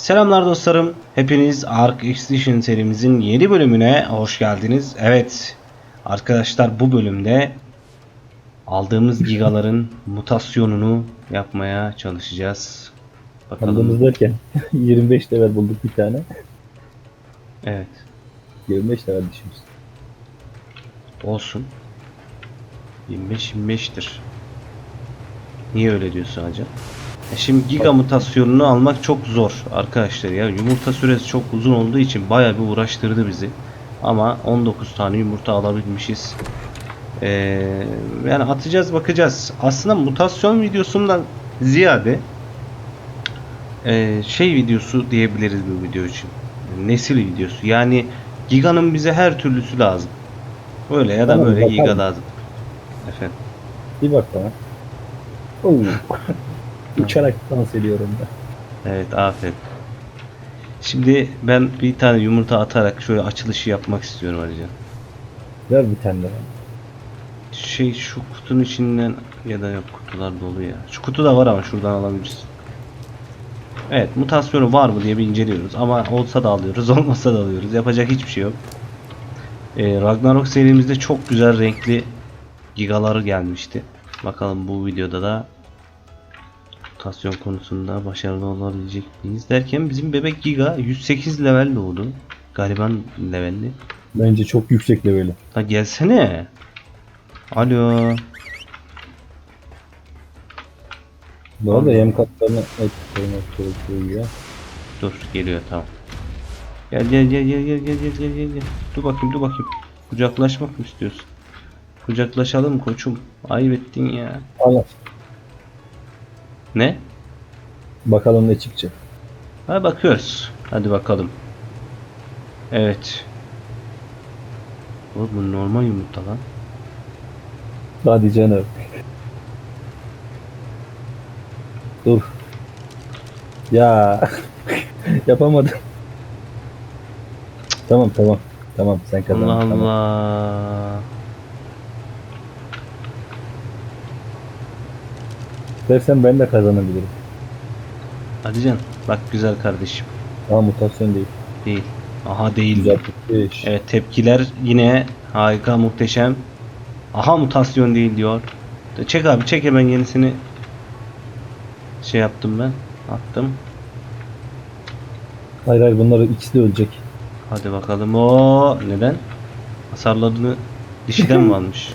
Selamlar dostlarım. Hepiniz Ark Extinction serimizin yeni bölümüne hoş geldiniz. Evet arkadaşlar bu bölümde aldığımız gigaların mutasyonunu yapmaya çalışacağız. Bakalım. Aldığımız derken 25 level bulduk bir tane. Evet 25 level düşmüş. olsun. 25-25'tir. Niye öyle diyorsun hacı? E Şimdi giga mutasyonunu almak çok zor arkadaşlar ya. Yumurta süresi çok uzun olduğu için bayağı bir uğraştırdı bizi. Ama 19 tane yumurta alabilmişiz. Ee, yani atacağız bakacağız. Aslında mutasyon videosundan ziyade e, şey videosu diyebiliriz bu video için. Nesil videosu. Yani giganın bize her türlüsü lazım. Öyle ya da Tamam, böyle bakalım. giga lazım. Efendim. Bir bak bana. Uçarak dans ediyorum da. Evet aferin. Şimdi ben bir tane yumurta atarak şöyle açılışı yapmak istiyorum Alican. Ver bir tane daha. Şey şu kutunun içinden ya da yok kutular dolu ya. Şu kutu da var ama şuradan alabiliriz. Evet mutasyonu var mı diye bir inceliyoruz ama olsa da alıyoruz olmasa da alıyoruz yapacak hiçbir şey yok. Ee, Ragnarok serimizde çok güzel renkli gigaları gelmişti. Bakalım bu videoda da mutasyon konusunda başarılı olabilecek miyiz derken bizim bebek giga 108 level doğdu. Gariban levelli. Bence çok yüksek leveli. La gelsene. Alo. Bu arada yem katlarını et koymak gerekiyor ya. Dur geliyor tamam. Gel gel gel gel gel gel gel gel gel gel. Dur bakayım dur bakayım. Kucaklaşmak mı istiyorsun? Kucaklaşalım koçum. Ayıp ettin ya. Allah. Ne? Bakalım ne çıkacak. Ha bakıyoruz. Hadi bakalım. Evet. Oğlum bu normal yumurta lan. Hadi canım. Dur. Ya. Yapamadım. tamam tamam. Tamam sen kazandın. Allah tamam. Allah. İstersen ben de kazanabilirim. Hadi can. Bak güzel kardeşim. Ama mutasyon değil. Değil. Aha değil. Güzel tutmuş. Evet tepkiler yine harika muhteşem. Aha mutasyon değil diyor. Çek abi çek hemen yenisini. Şey yaptım ben. Attım. Hayır hayır bunlar ikisi de ölecek. Hadi bakalım. O neden? Hasarlarını dişiden mi almış?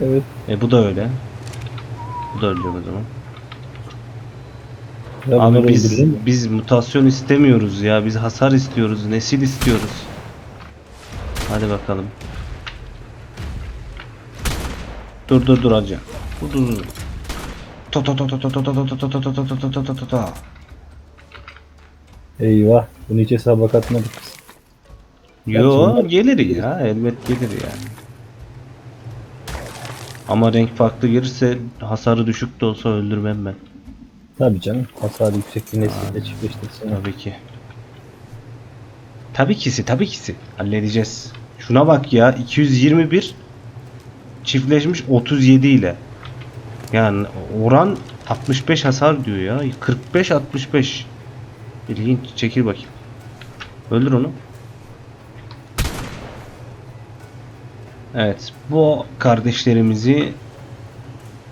Evet. E bu da öyle. Bu da ölecek o zaman. Ya Abi biz biz mutasyon istemiyoruz ya. Biz hasar istiyoruz. Nesil istiyoruz. Hadi bakalım. Dur dur dur hacı. Dur dur dur. Ta ta ta ta ta ta ta ta ta ta ta ta ta ta ta ta ta. Eyvah. Bunu hiç hesaba katmadık. Yo gelir ya. Elbet gelir yani. Ama renk farklı gelirse hasarı düşük de olsa öldürmem ben. Tabii canım. Hasarı yüksek bir nesille çiftleştirsin. Tabii ki. Tabii kisi, tabii kisi. Halledeceğiz. Şuna bak ya, 221 çiftleşmiş 37 ile. Yani oran 65 hasar diyor ya. 45 65. İlginç. Çekil bakayım. Öldür onu. Evet, bu kardeşlerimizi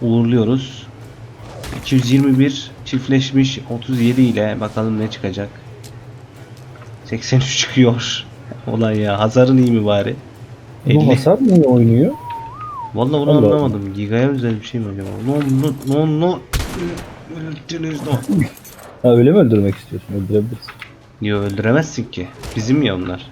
uğurluyoruz. 221 çiftleşmiş 37 ile bakalım ne çıkacak. 83 çıkıyor. Olay ya. Hasarın iyi mi bari? Bu 50. hasar mı oynuyor? Vallahi onu Allah Allah. anlamadım. Giga'ya özel bir şey mi acaba? No no no no. Öldünüz no. Ha öyle mi öldürmek istiyorsun? Öldürebilirsin. Yo öldüremezsin ki. Bizim ya onlar.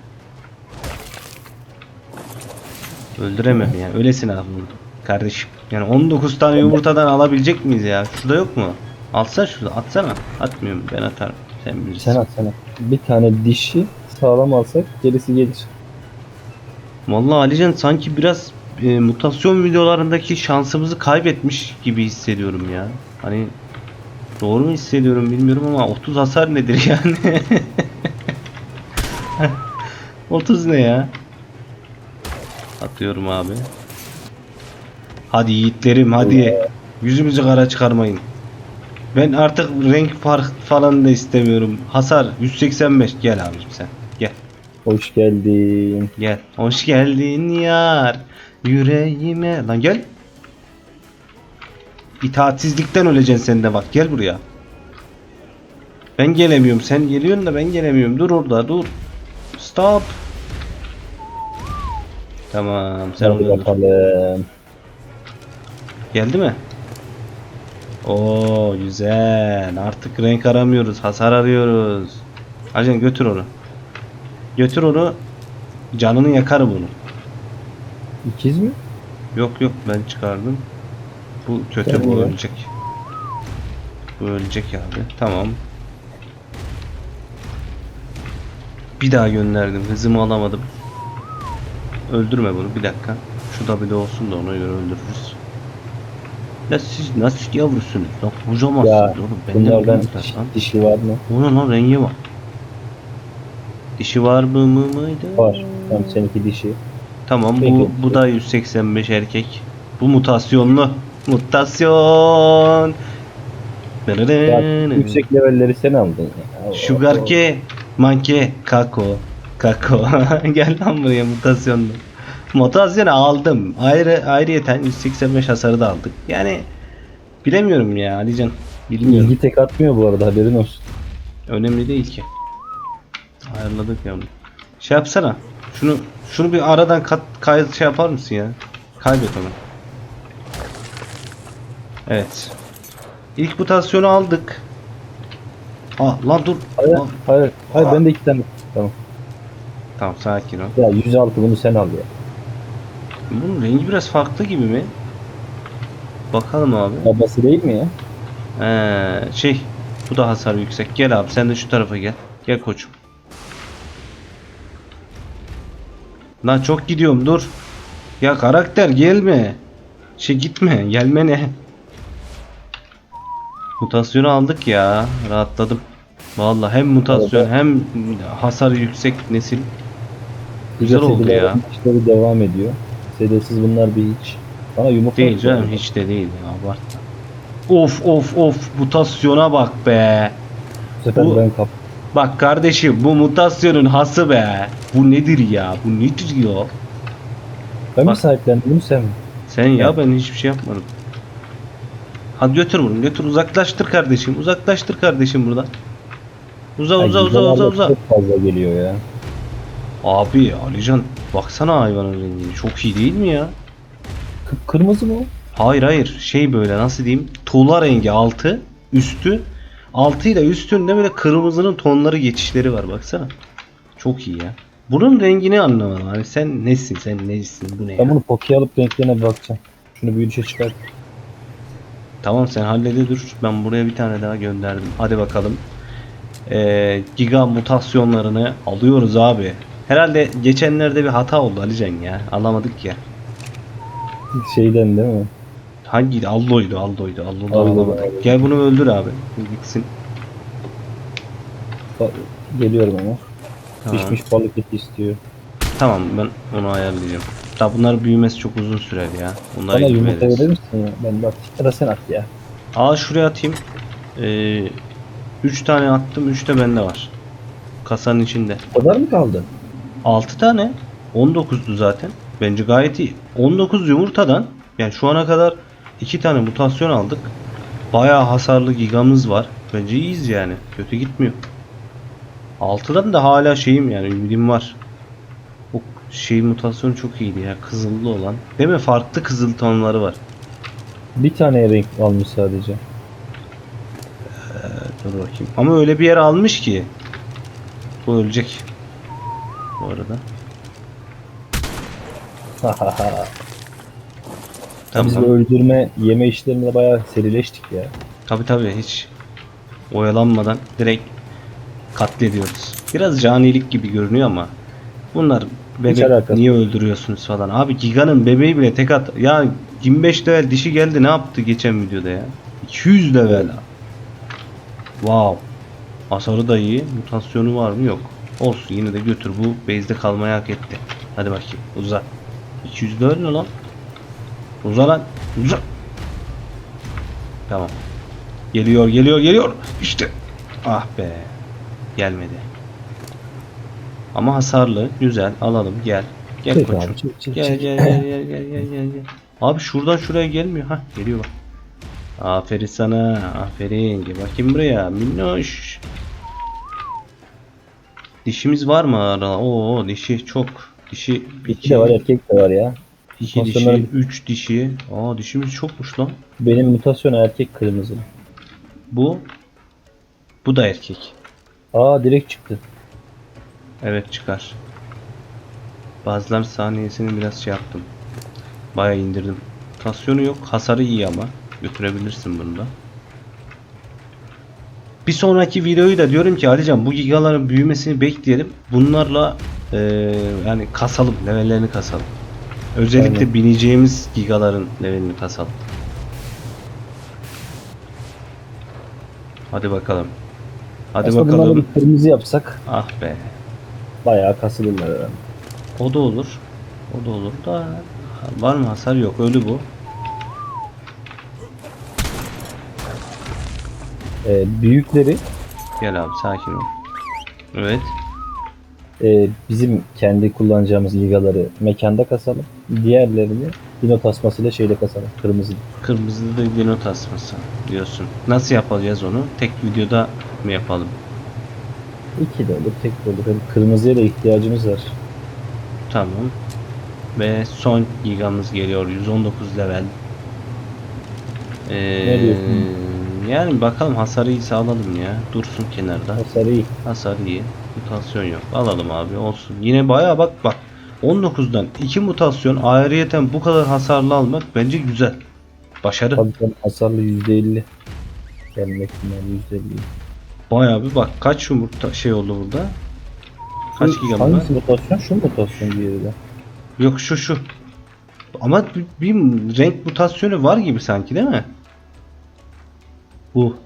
Öldüremem ya. Öylesine vurdum. Kardeşim. Yani 19 tane yumurtadan alabilecek miyiz ya? Şurada yok mu? Alsana şurada. Atsana. Atmıyorum. Ben atarım. Sen bilirsin. Sen at sen at. Bir tane dişi sağlam alsak gerisi gelir. Vallahi Alican sanki biraz e, mutasyon videolarındaki şansımızı kaybetmiş gibi hissediyorum ya. Hani doğru mu hissediyorum bilmiyorum ama 30 hasar nedir yani? 30 ne ya? Atıyorum abi. Hadi yiğitlerim hadi. Yüzümüzü kara çıkarmayın. Ben artık renk fark falan da istemiyorum. Hasar 185 gel abicim sen. Gel. Hoş geldin. Gel. Hoş geldin yar. Yüreğime. Lan gel. İtaatsizlikten öleceksin sen de bak. Gel buraya. Ben gelemiyorum. Sen geliyorsun da ben gelemiyorum. Dur orada dur. Stop. Tamam. Sen Hadi dur. bakalım. Geldi mi? Oo güzel. Artık renk aramıyoruz. Hasar arıyoruz. Acan götür onu. Götür onu. Canını yakarım onu. İkiz mi? Yok yok ben çıkardım. Bu kötü Gel bu ölecek. Bu ölecek abi. Tamam. Bir daha gönderdim. Hızımı alamadım. Öldürme bunu bir dakika. Şu da bir de olsun da ona göre öldürürüz. Ya siz nasıl yavrusunuz lan? Vuramazsınız Ya oğlum. Benden bunlardan büyükler lan. dişi var mı? Onun lan rengi var. Dişi var mı mı mıydı? Var. Tam seninki dişi. Tamam Peki. bu bu da 185 erkek. Bu mutasyonlu. Mutasyon. Ya, yüksek levelleri sen aldın. Ya. Sugar ke, manke, kako, kako. Gel lan buraya mutasyonlu. Mutasyonu aldım. Ayrı ayrıyeten 185 hasarı da aldık. Yani bilemiyorum ya Alican. Bilmiyorum. İlgi tek atmıyor bu arada haberin olsun. Önemli değil ki. Ayarladık ya bunu. Şey yapsana. Şunu şunu bir aradan kat kay şey yapar mısın ya? Kaybet onu. Evet. İlk mutasyonu aldık. Aa lan dur. Hayır, Aa, hayır, hayır Aa. ben de iki tane. Tamam. Tamam sakin ol. Ya 106 bunu sen al ya. Bunun rengi biraz farklı gibi mi? Bakalım abi. Babası değil mi ya? Ee, şey bu da hasar yüksek. Gel abi sen de şu tarafa gel. Gel koçum. Lan çok gidiyorum dur. Ya karakter gelme. Şey gitme gelme ne? Mutasyonu aldık ya. Rahatladım. Vallahi hem mutasyon Evet. hem hasar yüksek nesil. Güzel oldu sedyeler ya. işleri devam ediyor. Sedyesiz bunlar bir hiç. Bana yumurta Değil canım hiç de değil ya abartma. Of of of mutasyona bak be. Bu sefer Bu- ben kap. Bak kardeşim bu mutasyonun hası be. Bu nedir ya? Bu nedir ya? Ben Bak. mi sahiplendim bunu sen mi? Sen ya ben hiçbir şey yapmadım. Hadi götür bunu götür uzaklaştır kardeşim uzaklaştır kardeşim buradan. Uza uza uza uza uza. Çok fazla geliyor ya. Abi Alican baksana hayvanın rengini çok iyi değil mi ya? Kıpkırmızı mı? Hayır hayır şey böyle nasıl diyeyim tuğla rengi altı üstü altıyla üstünde böyle kırmızının tonları geçişleri var baksana. Çok iyi ya. Bunun rengini anlamadım. Hani sen nesin sen nesin bu ne ya? Ben bunu poke alıp renklerine bir bakacağım. Şunu büyüdüşe çıkar. Tamam sen hallede dur. Ben buraya bir tane daha gönderdim. Hadi bakalım. Ee, giga mutasyonlarını alıyoruz abi. Herhalde geçenlerde bir hata oldu Alican ya. Alamadık ya. Şeyden değil mi? Hangi Allo'ydu Allo'ydu. Allo'da Allo, alamadık. Allo. Gel bunu öldür abi. Gitsin. Geliyorum ama. Tamam. Pişmiş balık eti istiyor. Tamam ben onu ayarlayacağım. Da bunlar büyümesi çok uzun sürer ya. Bunlar Bana yumurta verir misin ya? Ben bak sıra sen at ya. Aa şuraya atayım. 3 tane attım. 3 de bende var. Kasanın içinde. O kadar mı kaldı? 6 tane 19'du zaten. Bence gayet iyi. 19 yumurtadan yani şu ana kadar 2 tane mutasyon aldık. Bayağı hasarlı gigamız var. Bence iyiyiz yani. Kötü gitmiyor. 6'dan da hala şeyim yani ümidim var. O şey mutasyon çok iyiydi ya. Kızıllı olan. Değil mi? Farklı kızıl tonları var. Bir tane renk almış sadece. Dur bakayım. Ama öyle bir yer almış ki. Bu ölecek. Bu arada. Biz Tamam. bu öldürme, yeme işlerinde bayağı serileştik ya. Tabi tabi hiç oyalanmadan direkt katlediyoruz. Biraz canilik gibi görünüyor ama bunlar bebek alakası niye öldürüyorsunuz falan. Abi Giga'nın bebeği bile tek at. Ya 25 level dişi geldi ne yaptı geçen videoda ya? 200 level. Wow. Hasarı da iyi. Mutasyonu var mı? Yok. Olsun yine de götür bu base'de kalmayı hak etti. Hadi bakayım uza. 200 level ne lan? Uza lan. Uza. Tamam. Geliyor geliyor geliyor. İşte. Ah be. Gelmedi. Ama hasarlı. Güzel. Alalım. Gel. Gel Çek koçum. abi çek çek Gel gel gel gel gel gel gel gel. Abi şuradan şuraya gelmiyor. Ha geliyor bak. Aferin sana. Aferin. Gel bakayım buraya. Minnoş. Dişimiz var mı ara? Oo dişi çok. Dişi İki de var erkek de var ya. iki dişi, Mutasyonlar- üç dişi. Aa dişimiz çokmuş lan. Benim mutasyon erkek kırmızı. Bu bu da erkek. Aa direkt çıktı. Evet çıkar. Bazılar saniyesini biraz şey yaptım. Baya indirdim. Tasyonu yok. Hasarı iyi ama. Götürebilirsin bunu da. Bir sonraki videoyu da diyorum ki Alican bu gigaların büyümesini bekleyelim. Bunlarla eee, yani kasalım. Levellerini kasalım. Özellikle Aynen. bineceğimiz gigaların levelini kasalım. Hadi bakalım. Hadi Aslında bakalım. bir kırmızı yapsak Ah be. bayağı kasılırlar herhalde. O da olur. O da olur da var mı hasar yok ölü bu. Ee, büyükleri Gel abi sakin ol. Evet. e, bizim kendi kullanacağımız ligaları mekanda kasalım. Diğerlerini dino tasmasıyla şeyle kasalım. Kırmızı. Kırmızı da dino tasması diyorsun. Nasıl yapacağız onu? Tek videoda mı yapalım? İki de olur, tek de olur. Hem kırmızıya da ihtiyacımız var. Tamam. Ve son gigamız geliyor 119 level. Ee, Ne diyorsun? Yani bakalım hasarı iyiyse alalım ya. Dursun kenarda. Hasarı iyi. Hasar iyi. Mutasyon yok. Alalım abi olsun. Yine bayağı bak bak. 19'dan 2 mutasyon ayrıyeten bu kadar hasarlı almak bence güzel. Başarı. Tabii tabii hasarlı %50. Gelme ihtimali %50. Bayağı bir bak kaç yumurta şey oldu burada? Kaç Bu giga bunlar? Hangisi mutasyon? Şu mutasyon diğeri de. Yok şu şu. Ama bir, bir renk mutasyonu var gibi sanki değil mi? Bu.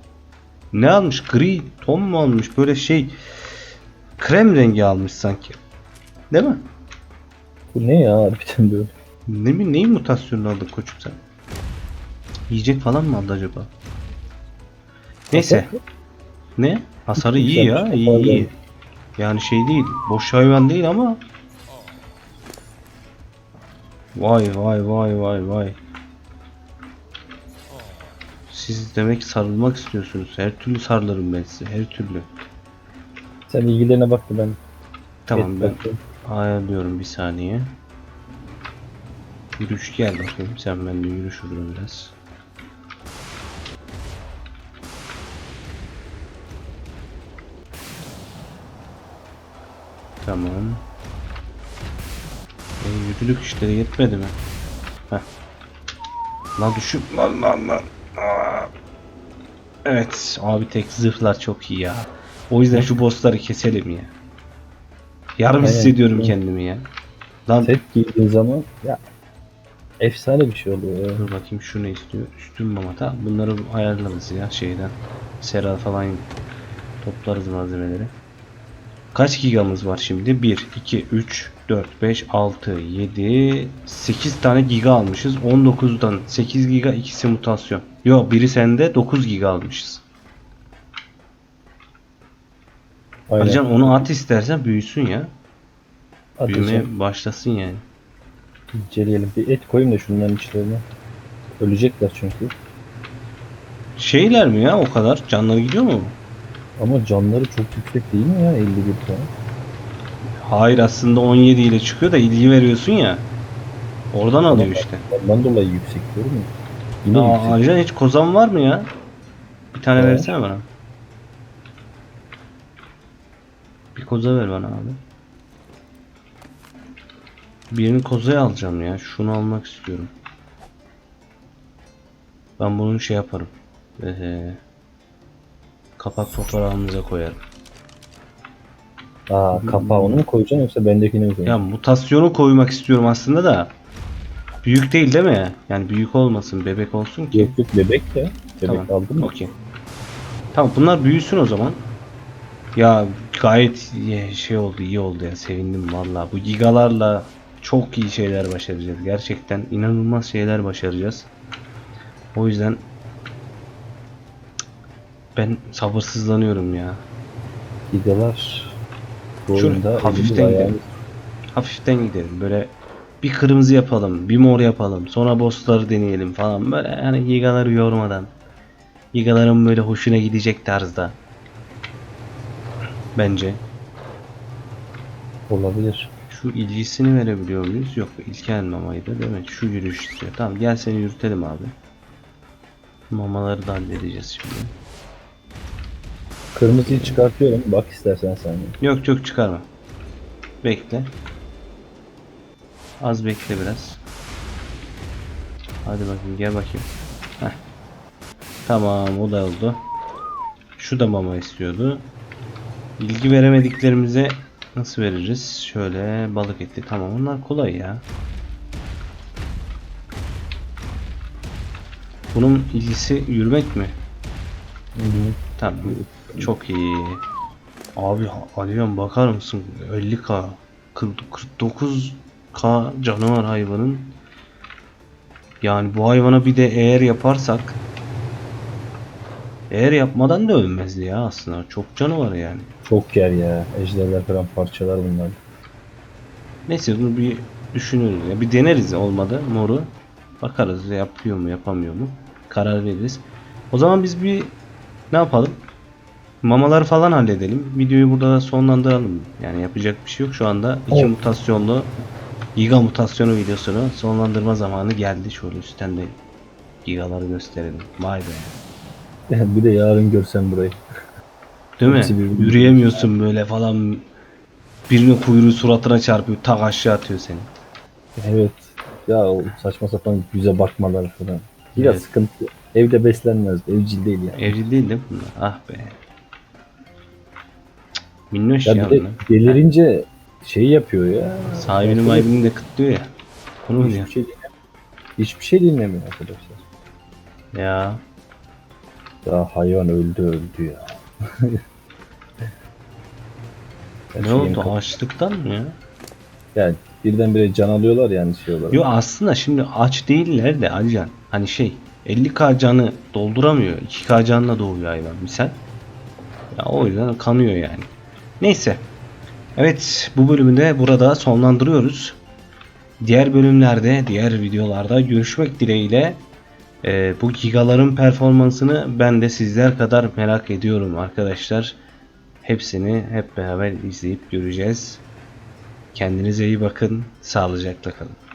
Ne almış? Gri ton mu almış? Böyle şey krem rengi almış sanki. Değil mi? Bu ne ya harbiden böyle? Ne mi neyin mutasyonunu aldın koçum sen? Yiyecek falan mı aldı acaba? Neyse. Ne? Hasarı iyi ya. İyi. iyi. Yani şey değil. Boş hayvan değil ama. Vay vay vay vay vay. Siz demek sarılmak istiyorsunuz. Her türlü sarılırım ben size. Her türlü. Sen ilgilerine bak da ben. Tamam ben bakayım. ayarlıyorum bir saniye. Yürüyüş gel bakayım. Sen ben de yürü şurada biraz. Tamam. E, yürürlük işleri yetmedi mi? Heh. Lan düşün. Lan lan lan. Evet. Abi tek zırhlar çok iyi ya. O yüzden şu bossları keselim ya. Yarım Aynen. hissediyorum kendimi ya. Lan Set giydiğin zaman ya efsane bir şey oluyor ya. dur bakayım şu ne istiyor? Üstün mamata. Bunları ayarlarız ya şeyden. Sera falan toplarız malzemeleri. Kaç gigamız var şimdi? 1, 2, 3, 4, 5, 6, 7, 8 tane giga almışız. 19'dan 8 giga ikisi mutasyon. Yok biri sende 9 giga almışız. Aynen. Alican onu at istersen büyüsün ya. Atacağım. Büyümeye başlasın yani. İnceleyelim. Bir et koyayım da şunların içlerine. Ölecekler çünkü. Şeyler mi ya o kadar? Canları gidiyor mu? Ama canları çok yüksek değil mi ya 51 tane? Hayır aslında 17 ile çıkıyor da ilgi veriyorsun ya. Oradan alıyor işte. Ondan dolayı yüksek diyorum ya. Yine Aa, yüksek. Alican hiç kozan var mı ya? Bir tane Evet. versene bana. Bir koza ver bana abi. Birini kozaya alacağım ya. Şunu almak istiyorum. Ben bunun şey yaparım. Ee, kapak fotoğrafımıza koyarım. Aa kapağı onu mu koyacaksın yoksa bendekini mi Ya koyacaksın? mutasyonu koymak istiyorum aslında da. Büyük değil değil mi? Yani büyük olmasın, bebek olsun ki. Yok yok bebek ya. Bebek Tamam. aldın mı? Okey. Tamam bunlar büyüsün o zaman. Ya gayet iyi şey oldu, iyi oldu ya. Sevindim vallahi. Bu gigalarla çok iyi şeyler başaracağız. Gerçekten inanılmaz şeyler başaracağız. O yüzden Ben sabırsızlanıyorum ya. Gigalar bu oyunda hafiften gidelim. Hafiften gidelim. Böyle bir kırmızı yapalım, bir mor yapalım. Sonra bossları deneyelim falan. Böyle yani gigaları yormadan. Gigaların böyle hoşuna gidecek tarzda. Bence. olabilir. Şu ilgisini verebiliyor muyuz? Yok ilkel mamaydı mi? Şu yürüyüş istiyor. Tamam gel seni yürütelim abi. Mamaları da halledeceğiz şimdi. Kırmızıyı çıkartıyorum. Bak istersen sen. de. Yok yok çıkarma. Bekle. Az bekle biraz. Hadi bakayım gel bakayım. Heh. Tamam o da oldu. Şu da mama istiyordu. Bilgi veremediklerimize nasıl veririz? Şöyle balık eti. Tamam onlar kolay ya. Bunun ilgisi yürümek mi? Tamam. Çok iyi. Abi Aliyan bakar mısın? 50k. 49k canı var hayvanın. Yani bu hayvana bir de eğer yaparsak eğer yapmadan da ölmezdi ya aslında. Çok canı var yani. Çok yer ya. Ejderler falan parçalar bunlar. Neyse bunu bir düşünürüz ya. Bir deneriz olmadı moru. Bakarız yapıyor mu yapamıyor mu. Karar veririz. O zaman biz bir ne yapalım? Mamaları falan halledelim. Videoyu burada da sonlandıralım. Yani yapacak bir şey yok. Şu anda iki Evet. mutasyonlu Giga mutasyonu videosunu sonlandırma zamanı geldi. Şöyle üstten de gigaları gösterelim. Vay be. bir de yarın görsen burayı. Değil mi? Yürüyemiyorsun böyle falan. Birine kuyruğu suratına çarpıyor. Tak aşağı atıyor seni. Evet. Ya o saçma sapan yüze bakmalar falan. Biraz Evet. sıkıntı. Evde beslenmez. Evcil değil yani. Evli değil değil mi bunlar? Ah be. Minnoş Ya ya, bir de bunlar. delirince şey yapıyor ya. Sahibini maybini de kıtlıyor ya. Onu mu hiçbir diyor? şey dinlemiyor. Hiçbir şey dinlemiyor arkadaşlar. Ya. Ya hayvan öldü öldü ya. Ya Ne şeyin oldu? kap- Açlıktan mı ya? Yani birdenbire can alıyorlar yani şey olarak. Yo aslında şimdi aç değiller de Alican. Hani şey 50k canı dolduramıyor. 2k canla doğuyor hayvan misal. Ya o yüzden kanıyor yani. Neyse. Evet bu bölümü de burada sonlandırıyoruz. Diğer bölümlerde, diğer videolarda görüşmek dileğiyle Ee, bu gigaların performansını ben de sizler kadar merak ediyorum arkadaşlar. Hepsini hep beraber izleyip göreceğiz. Kendinize iyi bakın. Sağlıcakla kalın.